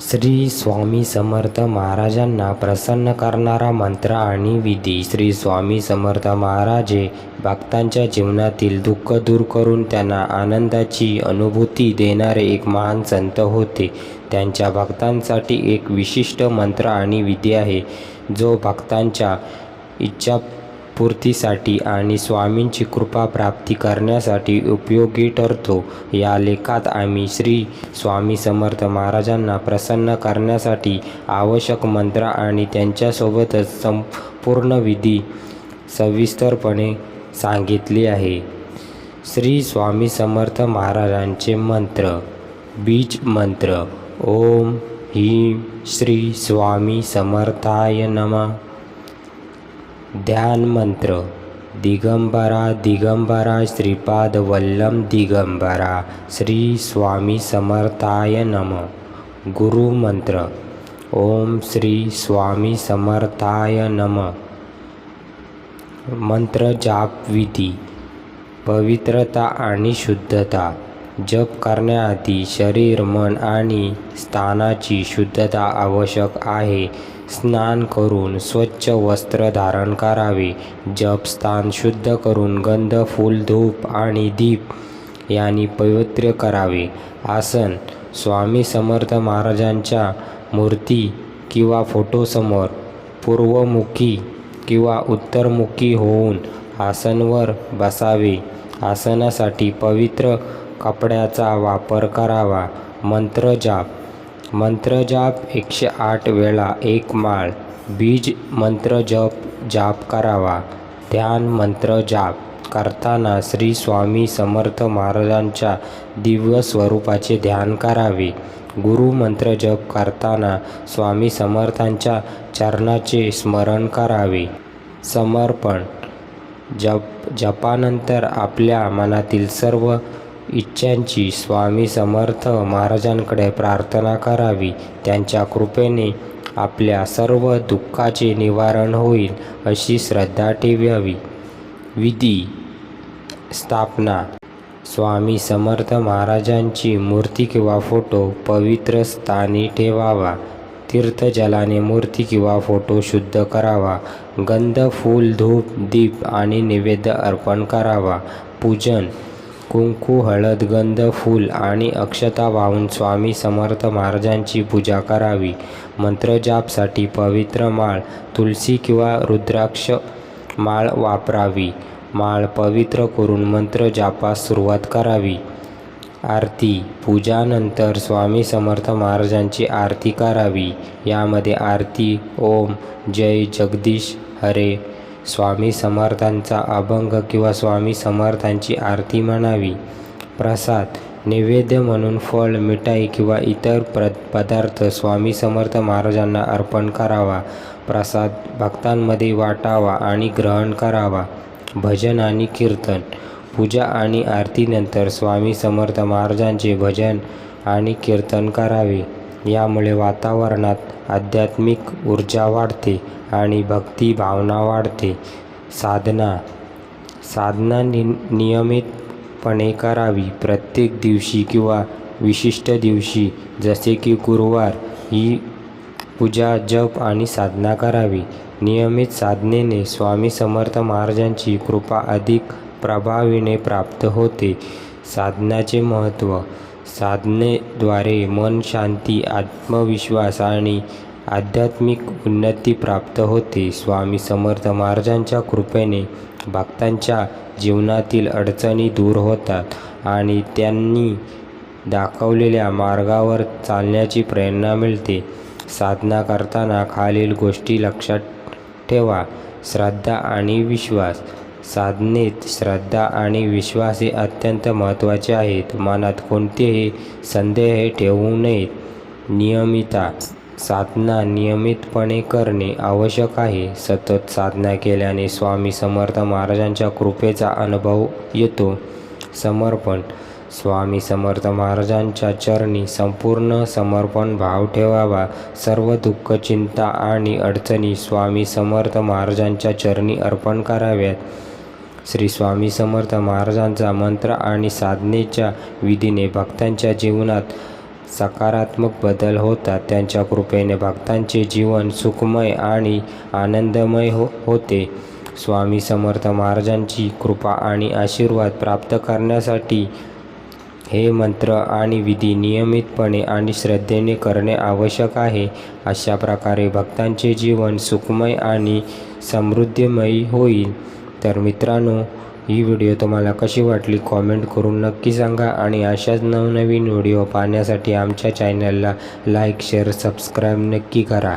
श्री स्वामी समर्थ महाराजांना प्रसन्न करणारा मंत्र आणि विधी. श्री स्वामी समर्थ महाराजे भक्तांच्या जीवनातील दुःख दूर करून त्यांना आनंदाची अनुभूती देणारे एक महान संत होते. त्यांच्या भक्तांसाठी एक विशिष्ट मंत्र आणि विधी आहे जो भक्तांच्या इच्छा पूर्तीसाठी आणि स्वामींची कृपा प्राप्ती करण्यासाठी उपयोगी ठरतो. या लेखात आम्ही श्री स्वामी समर्थ महाराजांना प्रसन्न करण्यासाठी आवश्यक मंत्र आणि त्यांच्यासोबतच संपूर्ण विधी सविस्तरपणे सांगितली आहे. श्री स्वामी समर्थ महाराजांचे मंत्र बीज मंत्र ओम ह्रीं श्री स्वामी समर्थाय नमः. ध्यानमन्त्रः। दिगम्बरा दिगम्बरा श्रीपादवल्लभ दिगम्बरा श्री स्वामी समर्थाय नमः। गुरुमन्त्र। ॐ श्री स्वामी समर्थाय नमः। मन्त्रजापविधि पवित्रता शुद्धता। जप करण्याआधी शरीर मन आणि स्थानाची शुद्धता आवश्यक आहे. स्नान करून स्वच्छ वस्त्र धारण करावे. जपस्थान शुद्ध करून गंध फूल धूप आणि दीप यांनी पवित्र करावे. आसन स्वामी समर्थ महाराजांच्या मूर्ती किंवा फोटोसमोर पूर्वमुखी किंवा उत्तरमुखी होऊन आसनवर बसावे. आसनासाठी पवित्र कपड्याचा वापर करावा. मंत्रजाप. मंत्रजाप एकशे आठ वेळा एक माळ. बीज मंत्र जप जाप करावा. ध्यान मंत्र जाप करताना श्री स्वामी समर्थ महाराजांच्या दिव्य स्वरूपाचे ध्यान करावे. गुरु मंत्र जप करताना स्वामी समर्थांच्या चरणाचे स्मरण करावे. समर्पण. जप जपानंतर आपल्या मनातील सर्व इच्छांची स्वामी समर्थ महाराजांकडे प्रार्थना करावी. त्यांच्या कृपेने आपल्या सर्व दुःखाचे निवारण होईल अशी श्रद्धा ठेवावी. विधी स्थापना. स्वामी समर्थ महाराजांची मूर्ती किंवा फोटो पवित्र स्थानी ठेवावा. तीर्थजलाने मूर्ती किंवा फोटो शुद्ध करावा. गंध फूल धूप दीप आणि निवेद्य अर्पण करावा. पूजन. कुंकू हळद गंध फूल आणि अक्षता वाहून स्वामी समर्थ महाराजांची पूजा करावी. मंत्रजापसाठी पवित्र माळ तुलसी किंवा रुद्राक्ष माळ वापरावी. माळ पवित्र करून मंत्रजापास सुरुवात करावी. आरती पूजानंतर स्वामी समर्थ महाराजांची आरती करावी. यामध्ये आरती ओम जय जगदीश हरे स्वामी समर्थांचा अभंग किंवा स्वामी समर्थांची आरती म्हणावी. प्रसाद नैवेद्य म्हणून फळ मिठाई किंवा इतर प्र पदार्थ स्वामी समर्थ महाराजांना अर्पण करावा. प्रसाद भक्तांमध्ये वाटावा आणि ग्रहण करावा. भजन आणि कीर्तन. पूजा आणि आरतीनंतर स्वामी समर्थ महाराजांचे भजन आणि कीर्तन करावे. यामुळे वातावरणात आध्यात्मिक ऊर्जा वाढते आणि भक्ती भावना वाढते. साधना साधना नि नियमितपणे करावी. प्रत्येक दिवशी किंवा विशिष्ट दिवशी जसे की गुरुवार ही पूजा जप आणि साधना करावी. नियमित साधनेने स्वामी समर्थ महाराजांची कृपा अधिक प्रभावीने प्राप्त होते. साधनाचे महत्त्व साधनेद्वारे मन शांती आत्मविश्वास आणि आध्यात्मिक उन्नती प्राप्त होते. स्वामी समर्थ महाराजांच्या कृपेने भक्तांच्या जीवनातील अडचणी दूर होतात आणि त्यांनी दाखवलेल्या मार्गावर चालण्याची प्रेरणा मिळते. साधना करताना खालील गोष्टी लक्षात ठेवा. श्रद्धा आणि विश्वास. साधनेत श्रद्धा आणि विश्वास हे अत्यंत महत्त्वाचे आहेत. मनात कोणतेही संदेह ठेवू नयेत. नियमिता साधना नियमितपणे करणे आवश्यक आहे. सतत साधना केल्याने स्वामी समर्थ महाराजांच्या कृपेचा अनुभव येतो. समर्पण स्वामी समर्थ महाराजांच्या चरणी संपूर्ण समर्पण भाव ठेवावा. सर्व दुःख चिंता आणि अडचणी स्वामी समर्थ महाराजांच्या चरणी अर्पण कराव्यात. श्री स्वामी समर्थ महाराजांचा मंत्र आणि साधनेच्या विधीने भक्तांच्या जीवनात सकारात्मक बदल होतात. त्यांच्या कृपेने भक्तांचे जीवन सुखमय आणि आनंदमय हो होते. स्वामी समर्थ महाराजांची कृपा आणि आशीर्वाद प्राप्त करण्यासाठी हे मंत्र आणि विधी नियमितपणे आणि श्रद्धेने करणे आवश्यक आहे. अशा प्रकारे भक्तांचे जीवन सुखमय आणि समृद्धमयी होईल. तर मित्रांनो ही व्हिडिओ तुम्हाला कशी वाटली कॉमेंट करून नक्की सांगा आणि अशाच नवनवीन व्हिडिओ पाहण्यासाठी आमच्या चॅनलला लाईक शेअर सबस्क्राईब नक्की करा.